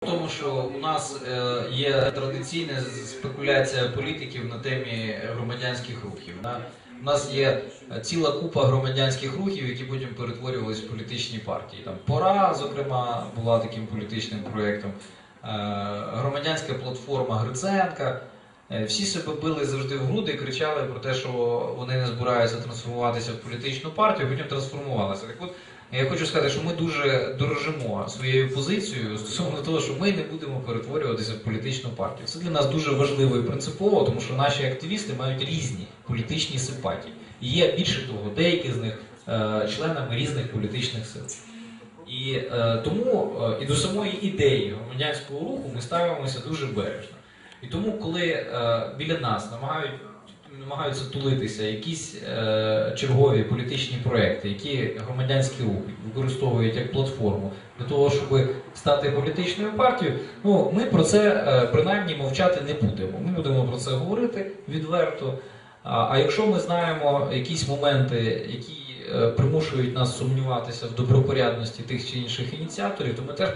Тому, що у нас е, є традиційна спекуляція політиків на темі громадянських рухів. У нас є ціла купа громадянських рухів, які потім перетворювалися в політичні партії. Там пора, зокрема, була таким політичним проєктом. Е, Громадянська платформа Гриценка. Е, Всі себе били завжди в груди і кричали про те, що вони не збираються трансформуватися в політичну партію, потім трансформувалися. Так от я хочу сказати, що ми дуже дорожимо своєю позицією стосовно того, що ми не будемо перетворюватися в політичну партію. Це для нас дуже важливо і принципово, тому що наші активісти мають різні політичні симпатії. І є більше того, деякі з них е, членами різних політичних сил. І е, тому е, і до самої ідеї громадянського руху ми ставимося дуже бережно. І тому, коли е, біля нас намагають, намагаються тулитися якісь е, чергові політичні проекти, які громадянські рухи використовують як платформу для того, щоб стати політичною партією, ну ми про це е, принаймні мовчати не будемо. Ми будемо про це говорити відверто. А, а якщо ми знаємо якісь моменти, які е, примушують нас сумніватися в добропорядності тих чи інших ініціаторів, то ми теж